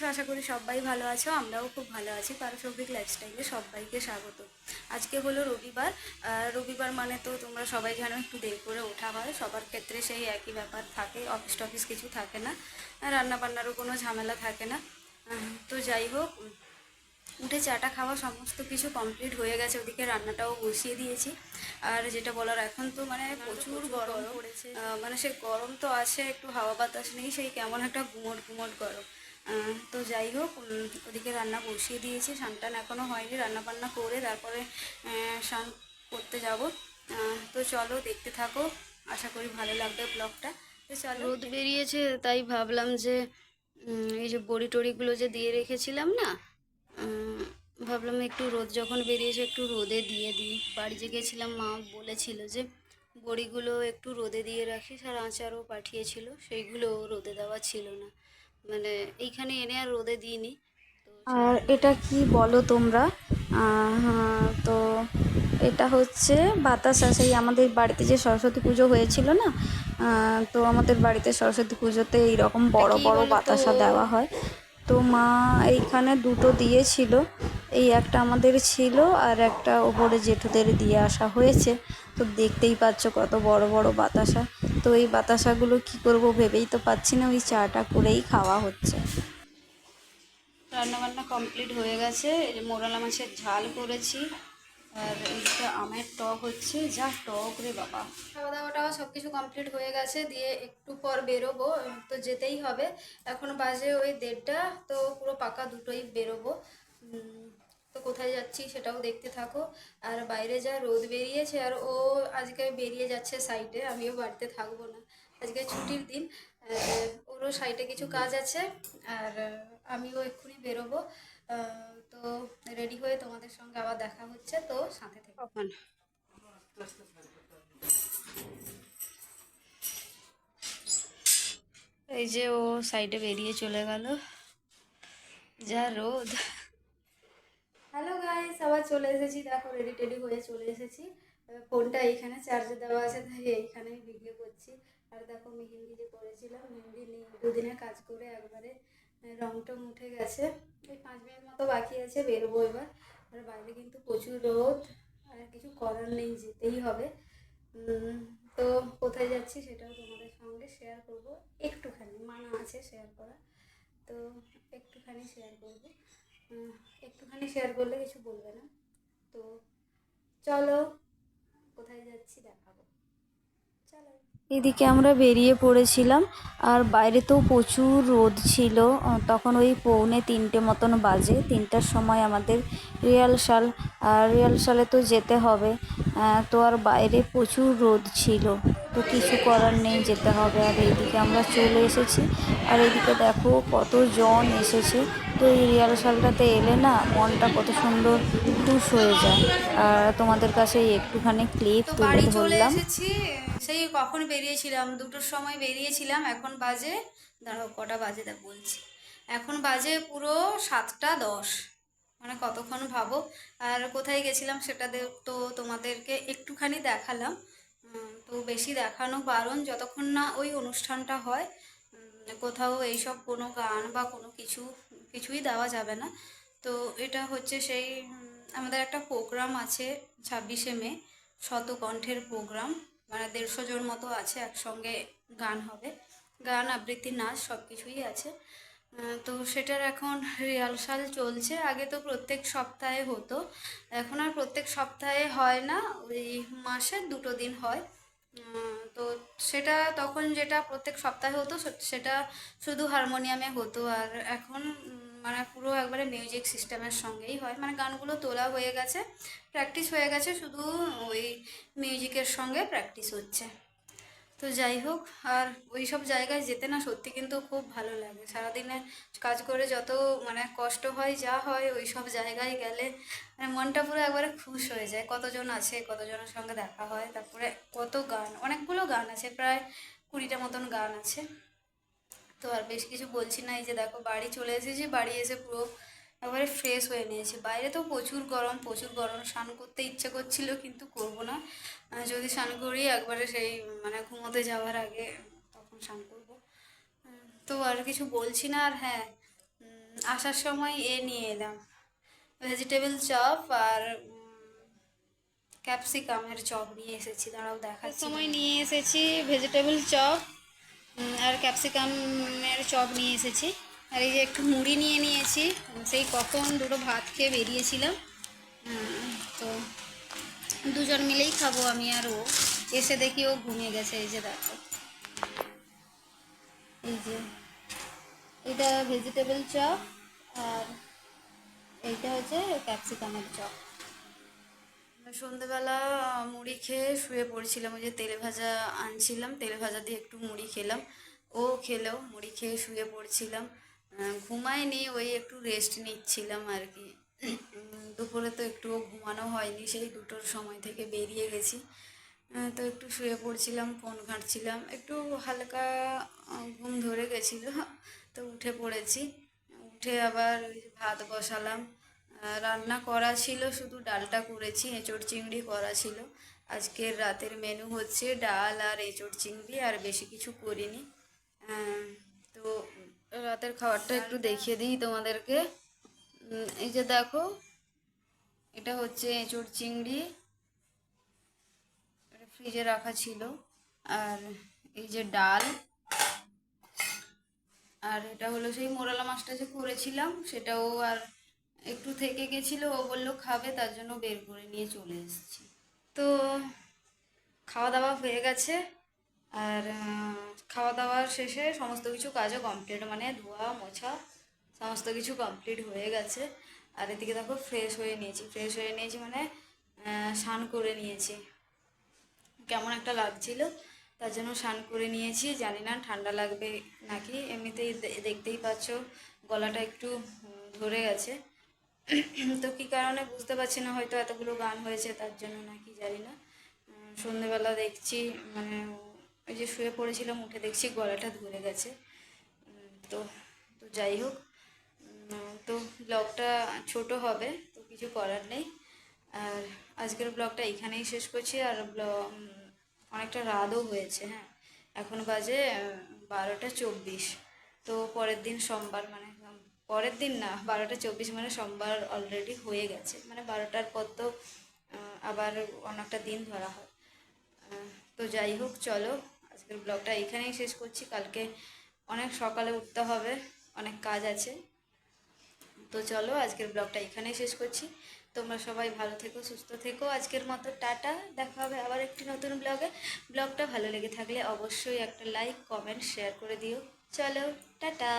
আছো? আশা করি সবাই ভালো আছো আমরাও খুব ভালো আছি। পারসৌভিক লাইফস্টাইলে সবাইকে স্বাগত। আজকে হলো রবিবার আর রবিবার মানে তো তোমরা সবাই জানো একটু দেরি করে ওঠা হয়। সবার ক্ষেত্রে সেই একই ব্যাপার থাকে অফিস টফিস কিছু থাকে না আর রান্না বান্নারও কোনো ঝামেলা থাকে না। তো যাই হোক উঠে চাটা খাওয়া সমস্ত কিছু কমপ্লিট হয়ে গেছে ওদিকে রান্নাটাও বসিয়ে দিয়েছি। আর যেটা বলার এখন তো মানে প্রচুর গরম। পড়েছে। মানে সে গরম তো আছে একটু হাওয়া বাতাস নেই সেই কেমন একটা গুমট গুমট গরম। তো যাই হোক ওদিকে রান্না বসিয়ে দিয়েছি টান এখনও হয়নি রান্না বান্না করে তারপরে স্নান করতে যাব। তো চলো দেখতে থাকো আশা করি ভালো লাগবে ব্লগটা। তো চলো রোদ বেরিয়েছে তাই ভাবলাম যে এই যে বড়ি টড়িগুলো যে দিয়ে রেখেছিলাম না ভাবলাম একটু রোদ যখন বেরিয়েছে একটু রোদে দিয়ে দিই। বাড়ি যে গেছিলাম মা বলেছিল যে বড়িগুলো একটু রোদে দিয়ে রাখিস আর আচারও পাঠিয়েছিল সেইগুলো রোদে দেওয়া ছিল না। মানে এইখানে এনে আর রোদে দিইনি। আর এটা কি বলো তোমরা? তো এটা হচ্ছে বাতাসা সেই আমাদের বাড়িতে যে সরস্বতী পুজো হয়েছিল না তো আমাদের বাড়িতে সরস্বতী পুজোতে এইরকম বড় বড় বাতাসা দেওয়া হয়। তো মা এইখানে দুটো দিয়েছিল। এই একটা আমাদের ছিল আর একটা ওপরে জেঠুদের দিয়ে আসা হয়েছে। তো দেখতেই পাচ্ছ কত বড় বড় বাতাসা। তো এই বাতাসাগুলো কি করব ভেবেই তো পাচ্ছি না ওই চাটা করেই খাওয়া হচ্ছে। রান্নাবান্না কমপ্লিট হয়ে গেছে। এই মোরালা মাছের ঝাল করেছি। আর এইদিকে আমের টক হচ্ছে। যা টক রে বাবা। খাওয়া দাওয়াটাও সব কিছু কমপ্লিট হয়ে গেছে। দিয়ে একটু পর বেরোবো। তো যেতেই হবে। এখন বাজে ওই দেড়টা। তো পুরো পাকা দুটোই বেরোবো। তো কোথায় যাচ্ছি সেটাও দেখতে থাকো। আর বাইরে যা রোদ বেরিয়েছে, আর ও আজকে বেরিয়ে যাচ্ছে সাইডে আমিও বাড়িতে থাকব না। আজকে ছুটির দিন ওরও সাইডে কিছু কাজ আছে, আর আমিও এক্ষুনি বেরোবো। তো রেডি হয়ে তোমাদের সঙ্গে আবার দেখা হচ্ছে, তো সাথে থেকে। কখন এই যে ও সাইডে বেরিয়ে চলে গেল। যা রোদ। হ্যালো গাইস আবার চলে এসেছি। দেখো রেডি টেডি হয়ে চলে এসেছি। ফোনটা এইখানে চার্জে দেওয়া আছে, তাই এইখানেই ভিডিও করছি। আর দেখো, মেহেন্দি যে করেছিলাম মেহেন্দি নিয়ে দুদিনে কাজ করে একবারে রং টং উঠে গেছে। এই পাঁচ মিনিট মতো বাকি আছে, বেরোবো এবার। আর বাইরে কিন্তু প্রচুর রোদ, আর কিছু করার নেই, যেতেই হবে। তো কোথায় যাচ্ছি সেটাও তোমাদের সঙ্গে শেয়ার করব। একটুখানি, মানা আছে শেয়ার করা। তো একটুখানি শেয়ার করব। একটুখানি শেয়ার করলে কিছু বলবে না। তো চলো, কোথায় যাচ্ছি দেখাবো। চলো। এদিকে আমরা বেরিয়ে পড়েছিলাম, আর বাইরে তো প্রচুর রোদ ছিল। তখন ওই পৌনে তিনটে মতন বাজে। তিনটার সময় আমাদের রিহার্সাল, আর রিহার্সালে তো যেতে হবে। তো আর বাইরে প্রচুর রোদ ছিল। তো কিছু করার নেই, যেতে হবে। আর এইদিকে আমরা চলে এসেছি। আর এইদিকে দেখো কতজন এসেছে। তো এই রিহার্সালটাতে এলে না মনটা কত সুন্দর টুস হয়ে যায়। আর তোমাদের কাছে একটুখানি ক্লিপ তো তুলে চলে ধরলাম। এসেছি। সেই কখন বেরিয়েছিলাম? দুটোর সময় বেরিয়েছিলাম। এখন বাজে দাঁড়াও কটা বাজে দেখ বলছি। এখন বাজে পুরো সাতটা দশ। মানে কতক্ষণ ভাবো? আর কোথায় গেছিলাম সেটা তো তোমাদেরকে একটুখানি দেখালাম। তো বেশি দেখানো বারণ যতক্ষণ না ওই অনুষ্ঠানটা হয় কোথাও এইসব কোনো গান বা কোনো কিছু কিছুই দেওয়া যাবে না। তো এটা হচ্ছে সেই, আমাদের একটা প্রোগ্রাম আছে ছাব্বিশে মে শতকণ্ঠের প্রোগ্রাম মানে দেড়শো জন মতো আছে, একসঙ্গে গান হবে। গান, আবৃত্তি, নাচ সব কিছুই আছে তো সেটার এখন রিহার্সাল চলছে। আগে তো প্রত্যেক সপ্তাহে হতো। এখন আর প্রত্যেক সপ্তাহে হয় না। ওই মাসে দুটো দিন হয়। তো সেটা তখন যেটা প্রত্যেক সপ্তাহে হতো সেটা শুধু হারমোনিয়ামে হতো। আর এখন মানে পুরো একবারে মিউজিক সিস্টেমের সঙ্গেই হয়। মানে গানগুলো তোলা হয়ে গেছে প্র্যাকটিস হয়ে গেছে, শুধু ওই মিউজিকের সঙ্গে প্র্যাকটিস হচ্ছে। তো যাই হোক, আর ওই সব জায়গায় যেতে না সত্যি কিন্তু খুব ভালো লাগে। সারাদিনে কাজ করে যত মানে কষ্ট হয়, যা হয় ওই সব জায়গায় গেলে মানে মনটা পুরো একবারে খুশ হয়ে যায়। কতজন আছে, কতজনের সঙ্গে দেখা হয়, তারপরে কত গান, অনেকগুলো গান আছে, প্রায় কুড়িটা মতন গান আছে। তো আর বেশ কিছু বলছি না, এই যে দেখো বাড়ি চলে এসেছি, বাড়ি এসে পুরো একবারে ফ্রেশ হয়ে নিয়েছি। বাইরে তো প্রচুর গরম প্রচুর গরম। স্নান করতে ইচ্ছে করছিল, কিন্তু করব না। যদি স্নান করি, একবারে সেই মানে ঘুমোতে যাওয়ার আগে তখন স্নান করব। তো আর কিছু বলছি না, আর হ্যাঁ আসার সময় এ নিয়ে এলাম। ভেজিটেবল চপ আর ক্যাপসিকামের চপ নিয়ে এসেছি। দাঁড়াও দেখার সময় নিয়ে এসেছি ভেজিটেবল চপ আর ক্যাপসিকামের চপ নিয়ে এসেছি। আর এই যে একটু মুড়ি নিয়ে নিয়েছি, সেই কখন দুটো ভাত খেয়ে বেরিয়েছিলাম তো দুজন মিলেই খাব আমি আর ও। এসে দেখি ও ঘুমিয়ে গেছে, এই যে দেখো। এই যে, এটা ভেজিটেবল চপ আর এইটা হচ্ছে ক্যাপসিকামের চপ। সন্ধেবেলা মুড়ি খেয়ে শুয়ে পড়ছিলাম, ওই যে তেলে ভাজা আনছিলাম, তেলে ভাজা দিয়ে একটু মুড়ি খেলাম। ও খেলো, মুড়ি খেয়ে শুয়ে পড়ছিলাম। ঘুমাইনি ওই একটু রেস্ট নিচ্ছিলাম আর কি। দুপুরে তো একটুও ঘুমানো হয়নি, সেই দুটোর সময় থেকে বেরিয়ে গেছি। তো একটু শুয়ে পড়ছিলাম, ফোন ঘাঁটছিলাম, একটু হালকা ঘুম ধরে গেছিল, তো উঠে পড়েছি। উঠে আবার ভাত বসালাম। রান্না করা ছিল, শুধু ডালটা করেছি, এঁচড় চিংড়ি করা ছিল। আজকের রাতের মেনু হচ্ছে ডাল আর এঁচড় চিংড়ি, আর বেশি কিছু করিনি। তো রাতের খাবারটা একটু দেখিয়ে দিই তোমাদেরকে। এই যে দেখো, এটা হচ্ছে এঁচড় চিংড়ি। এটা ফ্রিজে রাখা ছিল। আর এই যে ডাল। আর এটা হলো সেই মোরালা মাছটা যে করেছিলাম, সেটাও আর একটু থেকে গেছিল, ও বলল খাবে, তার জন্য বের করে নিয়ে চলে এসেছি। তো খাওয়া দাওয়া হয়ে গেছে। আর খাওয়া দাওয়ার শেষে সমস্ত কিছু কাজও কমপ্লিট মানে ধোয়া, মোছা, সমস্ত কিছু কমপ্লিট হয়ে গেছে। আর এদিকে দেখো ফ্রেশ হয়ে নিয়েছি ফ্রেশ হয়ে নিয়েছি মানে স্নান করে নিয়েছি। কেমন একটা লাগছিল, তার জন্য স্নান করে নিয়েছি। জানি না ঠান্ডা লাগবে নাকি, এমনিতেই দেখতেই পাচ্ছ গলাটা একটু ধরে গেছে। তো কী কারণে বুঝতে পারছি না, হয়তো এতগুলো গান হয়েছে তার জন্য নাকি, জানি না। সন্ধেবেলা দেখছি মানে ওই যে শুয়ে পড়েছিলাম, উঠে দেখছি গলাটা ধরে গেছে। তো তো যাই হোক তো ব্লগটা ছোট হবে, তো কিছু করার নেই। আর আজকের ব্লগটা এখানেই শেষ করছি, আর ব্লগ অনেকটা রাতও হয়েছে হ্যাঁ। এখন বাজে বারোটা চব্বিশ। তো পরের দিন সোমবার মানে পরের দিন না, বারোটা চব্বিশ মানে সোমবার অলরেডি হয়ে গেছে। মানে বারোটার পর তো আবার অনেকটা দিন ধরা হয়। তো যাই হোক, চলো। আজকের ব্লগটা এখানেই শেষ করছি। কালকে অনেক সকালে উঠতে হবে, অনেক কাজ আছে। তো চলো আজকের ব্লগটা এখানেই শেষ করছি। তোমরা সবাই ভালো থেকো, সুস্থ থেকো। আজকের মতো টাটা, দেখা হবে আবার একটি নতুন ব্লগে। ব্লগটা ভালো লেগে থাকলে অবশ্যই একটা লাইক কমেন্ট শেয়ার করে দিও। চলো, টাটা।